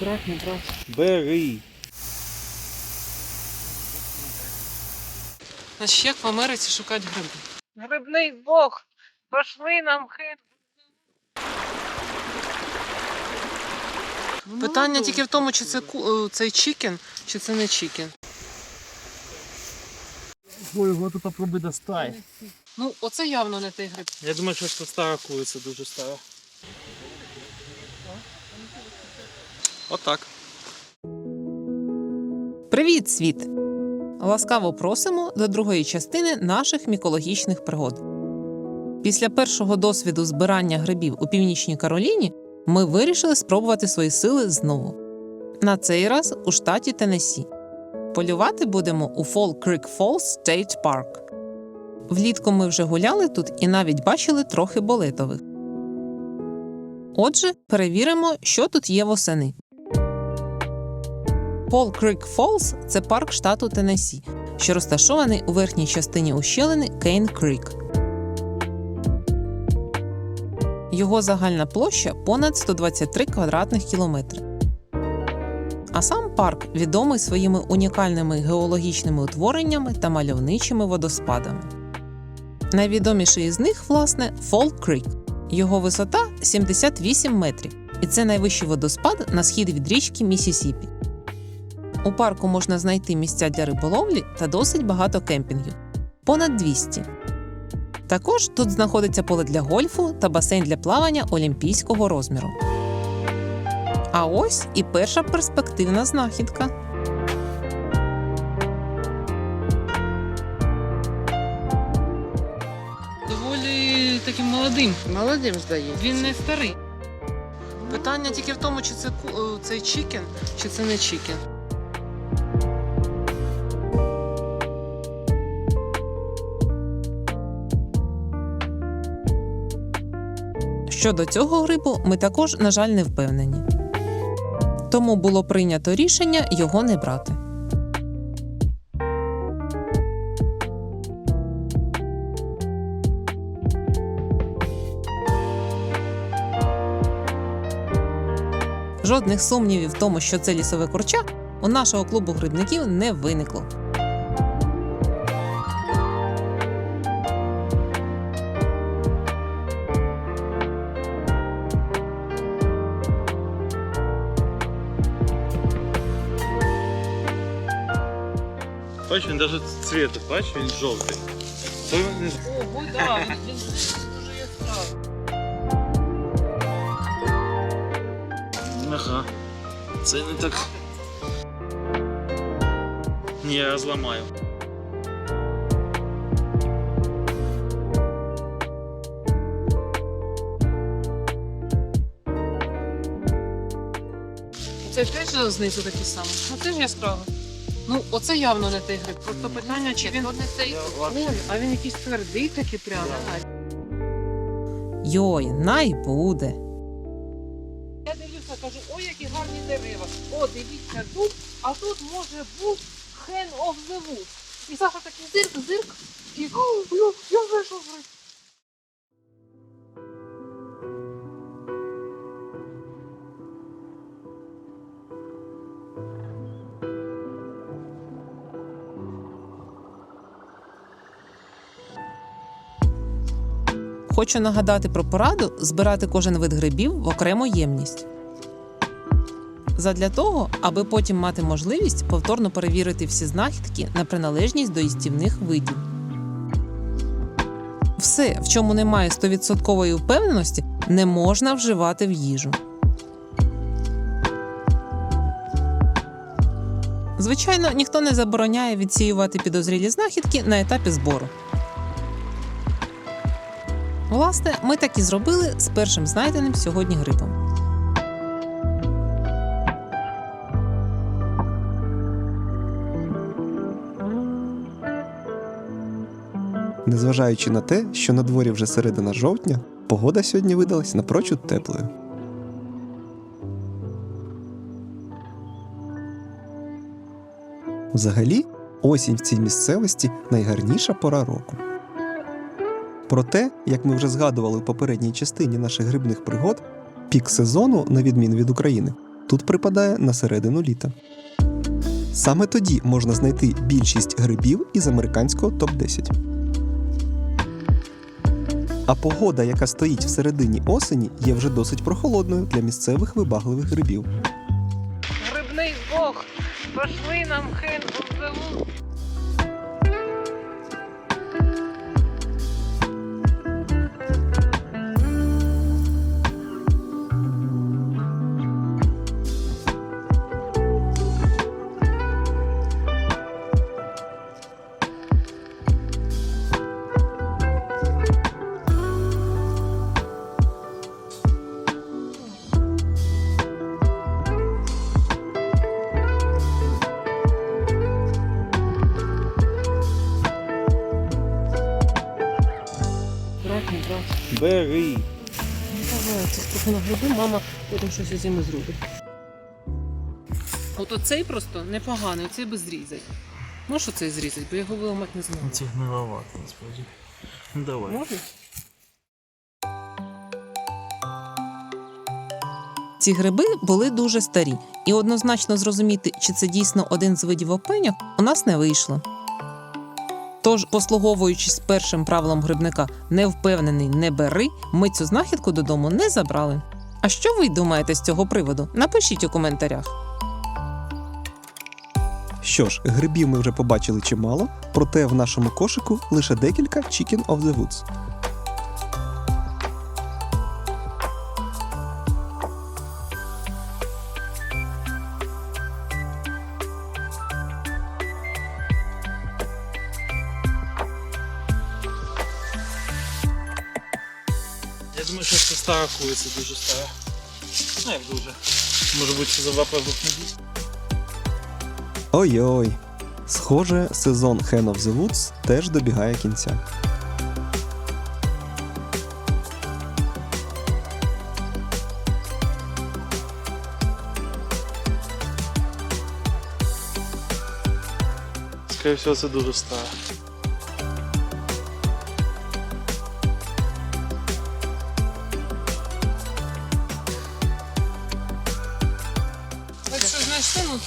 Брать, не брать. Бери. Значить, як в Америці шукати гриби? Грибний бог, пошли нам хит. Питання тільки в тому, чи це ку- е, цей чікен, чи це не чікен. Ой, його тут попробуй достай. Ну, оце явно не той гриб. Я думаю, що це стара куриця, дуже стара. Отак. Привіт, світ! Ласкаво просимо до другої частини наших мікологічних пригод. Після першого досвіду збирання грибів у північній Кароліні ми вирішили спробувати свої сили знову. На цей раз у штаті Теннессі. Полювати будемо у Fall Creek Falls State Park. Влітку ми вже гуляли тут і навіть бачили трохи болетових. Отже, перевіримо, що тут є восени. Пол Крик Фолс це парк штату Теннессі, що розташований у верхній частині ущелини Кейн Крік. Його загальна площа понад 123 квадратних кілометри. А сам парк відомий своїми унікальними геологічними утвореннями та мальовничими водоспадами. Найвідоміший із них, власне, Фол Крік. Його висота 78 метрів, і це найвищий водоспад на схід від річки Місісіпі. У парку можна знайти місця для риболовлі та досить багато кемпінгів понад 200. Також тут знаходиться поле для гольфу та басейн для плавання олімпійського розміру. А ось і перша перспективна знахідка. Доволі таким молодим. Молодим здається. Він не старий. Питання тільки в тому, чи це е, цей чікен, чи це не чікен. Щодо цього грибу, ми також, на жаль, не впевнені. Тому було прийнято рішення його не брати. Жодних сумнівів в тому, що це лісове курча, у нашого клубу грибників не виникло. Бач, він навіть цвіт, бач, він жовтий. Це Ого, да, він дуже яскравий. Ага. Це не так. Ні, я зламаю. Це теж знизу такий самий. Ну теж яскравий. Ну, оце явно не той гриб. Просто питання, чи він. не цей. Ой, а він якийсь твердий такий прямо. Йой, най буде. Я дивлюся, кажу, ой, які гарні дерева. О, дивіться, тут, а тут може бути хен of the Woods. І Саша такий зирк, зирк. Хочу нагадати про пораду збирати кожен вид грибів в окрему ємність. Задля того, аби потім мати можливість повторно перевірити всі знахідки на приналежність до їстівних видів. Все, в чому немає 100% впевненості, не можна вживати в їжу. Звичайно, ніхто не забороняє відсіювати підозрілі знахідки на етапі збору. Власне, ми так і зробили з першим знайденим сьогодні грибом. Незважаючи на те, що на дворі вже середина жовтня, погода сьогодні видалась напрочуд теплою. Взагалі, осінь в цій місцевості найгарніша пора року. Проте, як ми вже згадували в попередній частині наших грибних пригод, пік сезону, на відміну від України, тут припадає на середину літа. Саме тоді можна знайти більшість грибів із американського топ-10. А погода, яка стоїть всередині осені, є вже досить прохолодною для місцевих вибагливих грибів. Грибний бог, пошли нам хен обзову. Не. Бери. Давай, це трохи на гриби, мама потім щось із ними зробить. От оцей просто непоганий, оцей би зрізати. Можеш оцей зрізати, бо я його виламати не знаю. Це гниловато, насправді. Ну давай. Можна? Ці гриби були дуже старі, і однозначно зрозуміти, чи це дійсно один з видів опеньок, у нас не вийшло. Тож, послуговуючись першим правилом грибника не впевнений, не бери, ми цю знахідку додому не забрали. А що ви думаєте з цього приводу? Напишіть у коментарях. Що ж, грибів ми вже побачили чимало, проте в нашому кошику лише декілька Chicken of the Woods. Думаю, що це стара куриця, дуже стара. Ну як дуже. Може бути, за два продукт не дійсно. Ой-ой. Схоже, сезон Hen of the Woods теж добігає кінця. Скоріше всього, це дуже стара.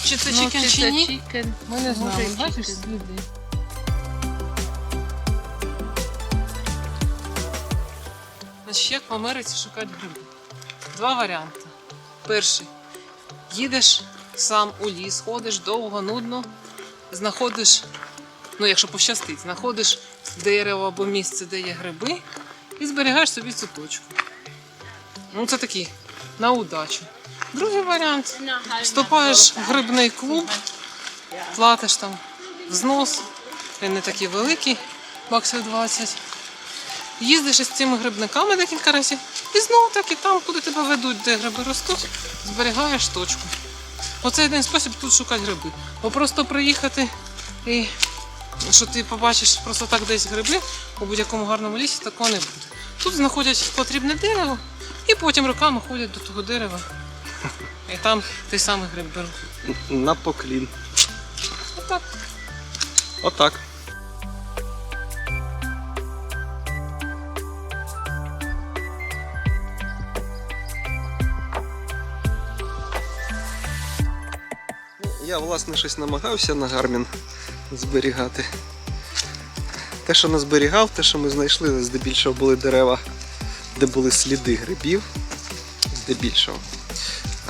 Чи це Ну, чікен чи ні? Ми не знаємо. Бачиш сліди. Значить, як в Америці шукають гриби? Два варіанти. Перший. Їдеш сам у ліс, ходиш довго, нудно, знаходиш, ну якщо пощастить, знаходиш дерево або місце, де є гриби, і зберігаєш собі цю точку. Ну, це такий на удачу. Другий варіант. Вступаєш в грибний клуб, платиш там взнос, він не такий великий, баксів 20. Їздиш із цими грибниками декілька разів, і знову таки там, куди тебе ведуть, де гриби ростуть, зберігаєш точку. Оце один спосіб тут шукати гриби. Бо просто приїхати і що ти побачиш просто так десь гриби у будь-якому гарному лісі, такого не буде. Тут знаходять потрібне дерево і потім руками ходять до того дерева. І там той самий гриб беруть. На поклін. Отак. Отак. Я, власне, щось намагався на Гармін зберігати. Те, що не зберігав, те, що ми знайшли, здебільшого були дерева, де були сліди грибів, здебільшого.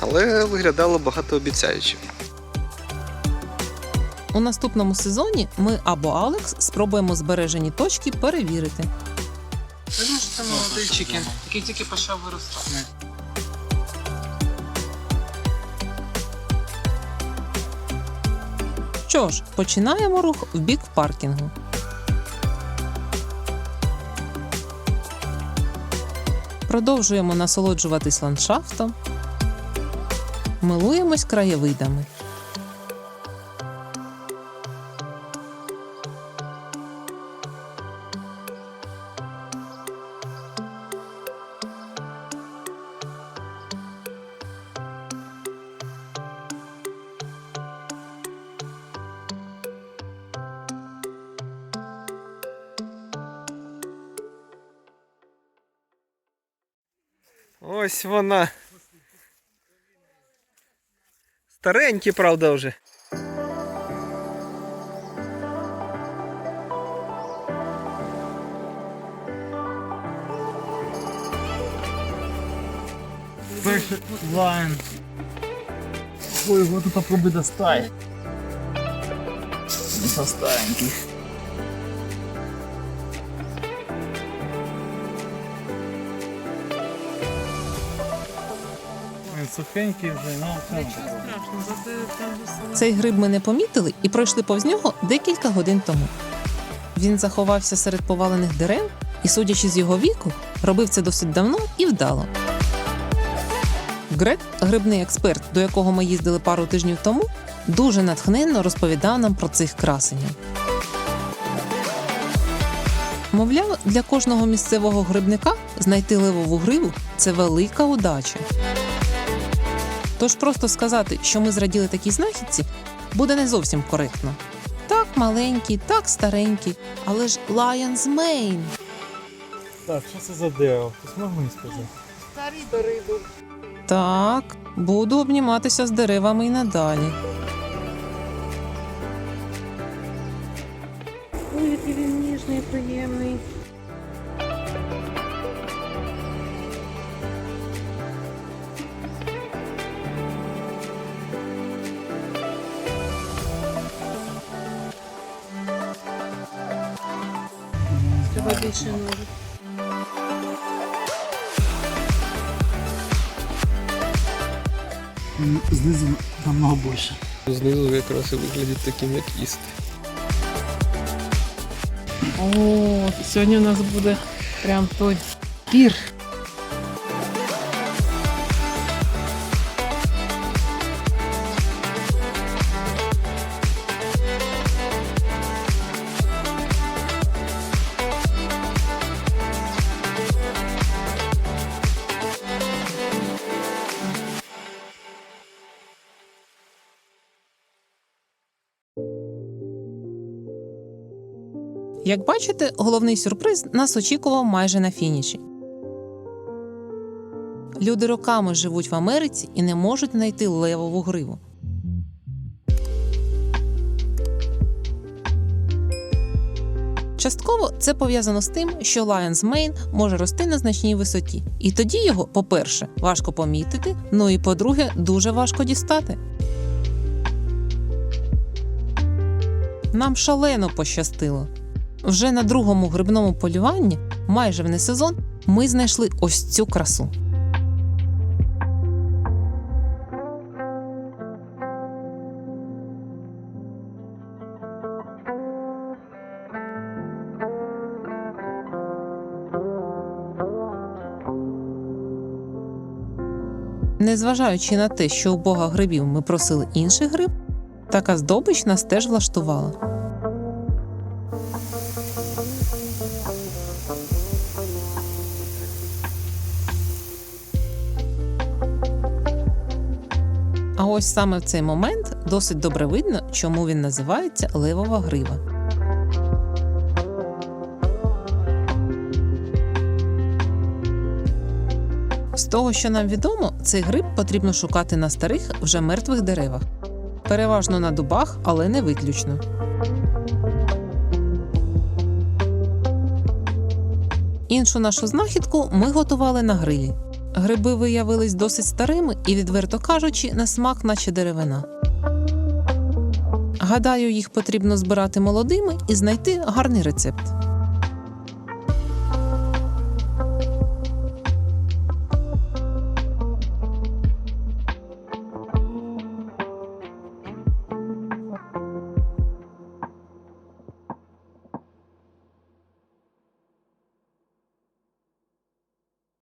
Але виглядало багатообіцяюче. У наступному сезоні ми або Алекс спробуємо збережені точки перевірити. Я думаю, що це молодий чікен, який тільки почав виростати. Що ж, починаємо рух в бік паркінгу. Продовжуємо насолоджуватись ландшафтом. Милуємось краєвидами. Ось вона. Старенькі, правда, вже. Перший лайн. Ой, його тут попробуй достай. Со стареньких. Сухенький вже, ну весело. Цей гриб ми не помітили і пройшли повз нього декілька годин тому. Він заховався серед повалених дерев і, судячи з його віку, робив це досить давно і вдало. Грет, грибний експерт, до якого ми їздили пару тижнів тому, дуже натхненно розповідав нам про цих красенів. Мовляв, для кожного місцевого грибника знайти левову гриву це велика удача. Тож просто сказати, що ми зраділи такій знахідці, буде не зовсім коректно. Так маленький, так старенький, але ж Lion's Mane. Так, що це за дерево? Хтось може мені сказати? Старі дерева. Так, буду обніматися з деревами і надалі. Ой, який він ніжний, приємний. Більше ножик. Знизу намного більше. Знизу якраз і виглядить таким, як їсти. О, сьогодні у нас буде прям той пір. Як бачите, головний сюрприз нас очікував майже на фініші. Люди роками живуть в Америці і не можуть знайти левову гриву. Частково це пов'язано з тим, що Lion's Mane може рости на значній висоті, і тоді його, по-перше, важко помітити, ну і по-друге, дуже важко дістати. Нам шалено пощастило. Вже на другому грибному полюванні, майже в несезон, ми знайшли ось цю красу. Незважаючи на те, що у Бога грибів ми просили інший гриб, така здобич нас теж влаштувала. Ось саме в цей момент досить добре видно, чому він називається левова грива. З того, що нам відомо, цей гриб потрібно шукати на старих, вже мертвих деревах. Переважно на дубах, але не виключно. Іншу нашу знахідку ми готували на грилі. Гриби виявились досить старими і, відверто кажучи, на смак, наче деревина. Гадаю, їх потрібно збирати молодими і знайти гарний рецепт.